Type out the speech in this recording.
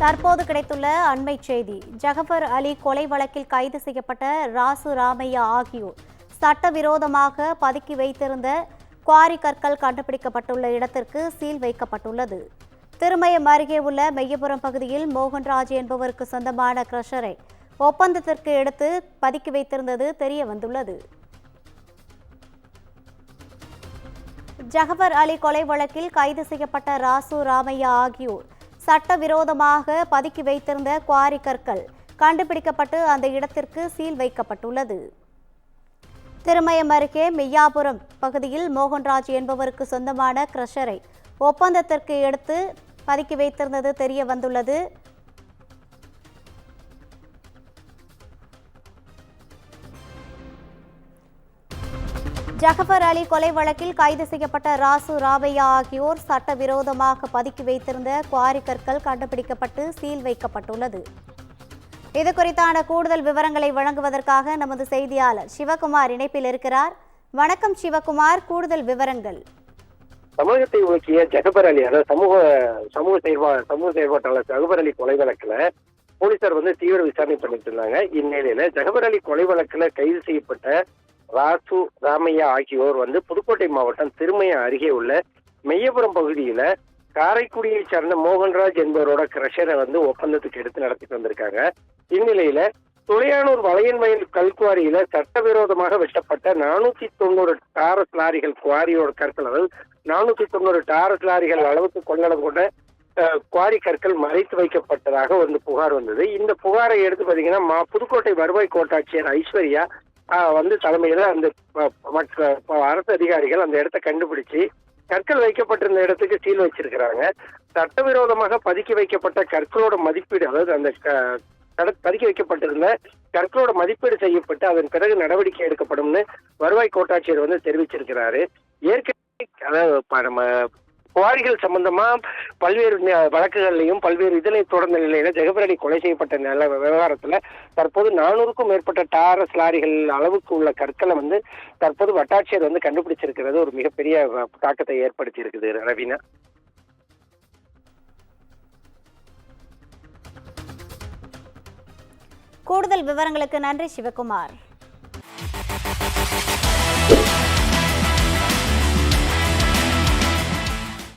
தற்போது கிடைத்துள்ள அண்மை செய்தி. ஜகஃபர் அலி கொலை வழக்கில் கைது செய்யப்பட்ட ராசு ராமையா ஆகியோர் சட்டவிரோதமாக பதுக்கி வைத்திருந்த குவாரி கற்கள் கண்டுபிடிக்கப்பட்டுள்ள இடத்திற்கு சீல் வைக்கப்பட்டுள்ளது. திருமயம் அருகே உள்ள மெய்யபுரம் பகுதியில் மோகன்ராஜ் என்பவருக்கு சொந்தமான கிரஷரை ஒப்பந்தத்திற்கு எடுத்து பதுக்கி வைத்திருந்தது தெரிய வந்துள்ளது. ஜகபர் அலி கொலை வழக்கில் கைது செய்யப்பட்ட ராசு ராமையா ஆகியோர் சட்டவிரோதமாக பதுக்கி வைத்திருந்த குவாரி கற்கள் கண்டுபிடிக்கப்பட்டு அந்த இடத்திற்கு சீல் வைக்கப்பட்டுள்ளது. திருமயம் அருகே மெய்யாபுரம் பகுதியில் மோகன்ராஜ் என்பவருக்கு சொந்தமான கிரஷரை ஒப்பந்தத்திற்கு எடுத்து பதுக்கி வைத்திருந்தது தெரிய வந்துள்ளது. ஜகபர் அலி கொலை வழக்கில் கைது செய்யப்பட்ட ராசு ராபையா ஆகியோர் சட்டவிரோதமாக பதுக்கி வைத்திருந்த குவாரி கற்கள் கண்டுபிடிக்கப்பட்டு சீல் வைக்கப்பட்டுள்ளது. இது குறித்தான கூடுதல் விவரங்களை வழங்குவதற்காக நமது செய்தியாளர் சிவகுமார் இணைப்பில் இருக்கிறார். வணக்கம் சிவகுமார் கூடுதல் விவரங்கள். தமிழகத்தை உலுக்கிய ஜகபர் அலி அதாவது சமூக சமூக செயல்பா சமூக செயல்பாட்டாளர் ஜகபர் அலி கொலை வழக்குல போலீசார் வந்து தீவிர விசாரணை பண்ணிட்டு இருந்தாங்க. இந்நிலையில ஜகபர் அலி கொலை வழக்குல கைது செய்யப்பட்ட ராசு ராமையா ஆகியோர் வந்து புதுக்கோட்டை மாவட்டம் திருமயம் அருகே உள்ள மெய்யபுரம் பகுதியில காரைக்குடியை சார்ந்த மோகன்ராஜ் என்பவரோட கிரஷரை வந்து ஒப்பந்தத்துக்கு எடுத்து நடத்திட்டு வந்திருக்காங்க. இந்நிலையில துளையானூர் வளையன் வயல் கல்குவாரியில சட்டவிரோதமாக வெட்டப்பட்ட நானூத்தி தொண்ணூறு டாரஸ் லாரிகள் குவாரியோட கற்கள் அதாவது நானூத்தி தொண்ணூறு டாரஸ் லாரிகள் அளவுக்கு கொள்ளளவு கொண்ட குவாரி கற்கள் மறைத்து வைக்கப்பட்டதாக வந்து புகார் வந்தது. இந்த புகாரை எடுத்து பாத்தீங்கன்னா மா- புதுக்கோட்டை வருவாய் கோட்டாட்சியர் ஐஸ்வர்யா வந்து தலைமையில அந்த அரசு அதிகாரிகள் அந்த இடத்தை கண்டுபிடிச்சு கற்கள் வைக்கப்பட்டிருந்த இடத்துக்கு சீல் வச்சிருக்கிறாங்க. சட்டவிரோதமாக பதுக்கி வைக்கப்பட்ட கற்களோட மதிப்பீடு அதாவது அந்த பதுக்கி வைக்கப்பட்டிருந்த கற்களோட மதிப்பீடு செய்யப்பட்டு அதன் பிறகு நடவடிக்கை எடுக்கப்படும்னு வருவாய் கோட்டாட்சியர் வந்து தெரிவிச்சிருக்கிறாரு. ஏற்கனவே அதாவது நம்ம குவாரிகள் சம்பந்தமா பல்வேறு வழக்குகள்லையும் பல்வேறு இதனை தொடர்ந்த நிலையில ஜெகபரணி கொலை செய்யப்பட்ட நில விவகாரத்துல தற்போது நானூறுக்கும் மேற்பட்ட டாரஸ் லாரிகள் அளவுக்கு உள்ள கற்களை வந்து தற்போது வட்டாட்சியர் வந்து கண்டுபிடிச்சிருக்கிறது. ஒரு மிகப்பெரிய தாக்கத்தை ஏற்படுத்தி இருக்குது ரவீனா. கூடுதல் விவரங்களுக்கு நன்றி சிவகுமார்.